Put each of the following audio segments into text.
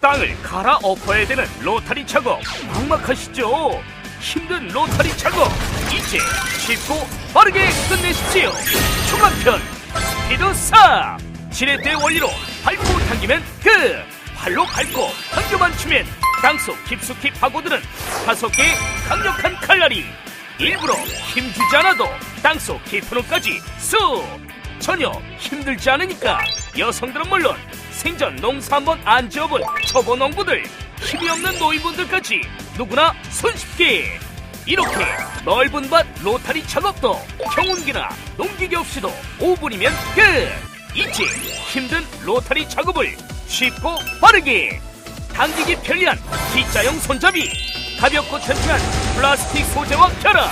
땅을 갈아 엎어야 되는 로타리 작업 막막하시죠? 힘든 로타리 작업 이제 쉽고 빠르게 끝내십시오. 초반편 스피드 사 지렛대 원리로 밟고 당기면 끝. 발로 밟고 당겨만 추면 땅속 깊숙이 파고드는 다섯 개의 강력한 칼날이 일부러 힘주지 않아도 땅속 깊은 곳까지 쑥. 전혀 힘들지 않으니까 여성들은 물론 생전 농사 한 번 안 지어본 초보 농부들 힘이 없는 노인분들까지 누구나 손쉽게. 이렇게 넓은 밭 로타리 작업도 경운기나 농기계 없이도 5분이면 끝. 이제 힘든 로타리 작업을 쉽고 빠르게 당기기 편리한 T자형 손잡이 가볍고 튼튼한 플라스틱 소재와 결합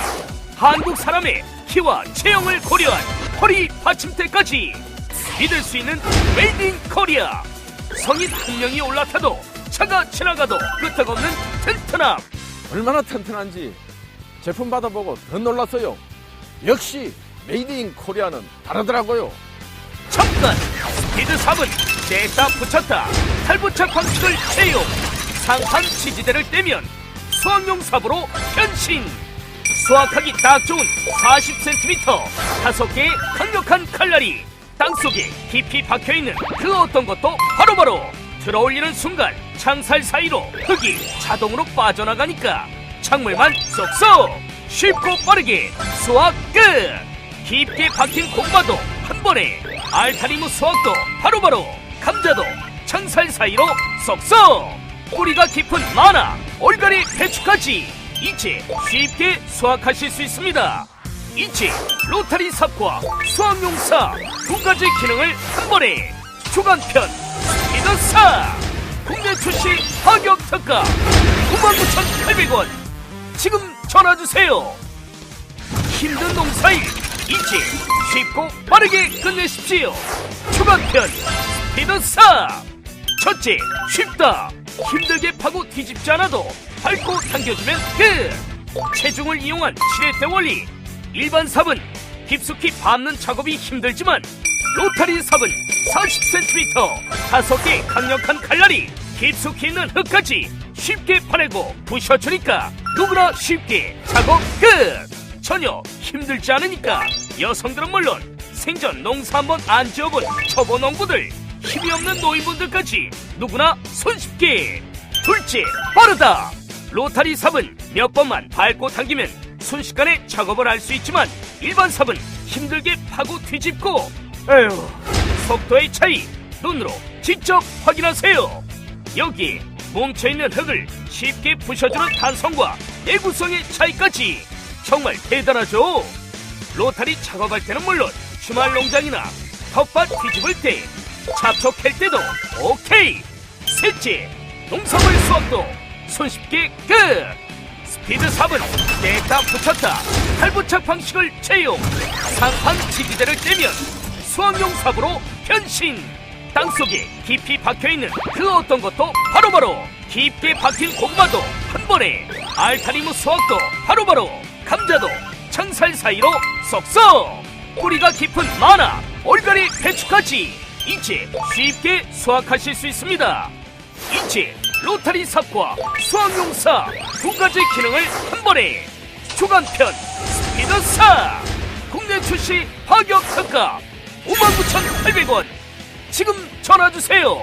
한국 사람의 키와 체형을 고려한 허리 받침대까지 믿을 수 있는 메이드 인 코리아. 성인 한 명이 올라타도 차가 지나가도 끄떡없는 튼튼함. 얼마나 튼튼한지 제품 받아보고 더 놀랐어요. 역시 메이드 인 코리아는 다르더라고요. 잠깐 스피드 3은 뗐다 붙였다. 탈부착 방식을 채용. 상판 지지대를 떼면 수학용 삽으로 변신. 수확하기 딱 좋은 40cm 다섯 개의 강력한 칼날이 땅속에 깊이 박혀있는 그 어떤 것도 바로 바로 들어올리는 순간 창살 사이로 흙이 자동으로 빠져나가니까 작물만 쏙쏙 쉽고 빠르게 수확 끝! 깊게 박힌 고구마도 한 번에 알타리무 수확도 바로 바로 감자도 창살 사이로 쏙쏙 뿌리가 깊은 마나 올가리 배추까지 이제 쉽게 수확하실 수 있습니다 이제 로타리 삽과 수확용 삽 두 가지 기능을 한 번에 주간편 스피드 삽 국내 출시 파격 특가 99,800원. 지금 전화주세요. 힘든 농사일 이제 쉽고 빠르게 끝내십시오. 초반편 스피드 사! 첫째 쉽다. 힘들게 파고 뒤집지 않아도 밟고 당겨주면 끝! 체중을 이용한 지렛대 원리 일반 삽은 깊숙이 밟는 작업이 힘들지만 로타리 삽은 40cm 다섯 개 강력한 칼날이 깊숙이 있는 흙까지 쉽게 파내고 부셔주니까 누구나 쉽게 작업 끝! 전혀 힘들지 않으니까 여성들은 물론 생전 농사 한번 안 지어본 초보 농부들 힘이 없는 노인분들까지 누구나 손쉽게. 둘째 빠르다! 로타리 삽은 몇 번만 밟고 당기면 순식간에 작업을 할 수 있지만 일반 삽은 힘들게 파고 뒤집고 에휴. 속도의 차이 눈으로 직접 확인하세요. 여기 뭉쳐있는 흙을 쉽게 부셔주는 탄성과 내구성의 차이까지 정말 대단하죠. 로타리 작업할 때는 물론 주말 농장이나 텃밭 뒤집을 때 잡초 캘 때도 오케이. 셋째 농산물 수확도 손쉽게 끝 스피드 삽은 뗐다 붙였다. 탈부착 방식을 채용. 상판 지지대를 떼면 수확용 삽으로 변신. 땅속에 깊이 박혀있는 그 어떤 것도 바로 바로 깊게 박힌 고구마도 한 번에 알타리무 수확도 바로바로 감자도 창살 사이로 쏙쏙. 뿌리가 깊은 마나 올가리 배추까지 이제 쉽게 수확하실 수 있습니다. 이제 로타리 삽과 수학용 삽두 가지 기능을 한 번에 주간편 스피드 삽 국내 출시 파격 특가 59,800원 지금 전화 주세요.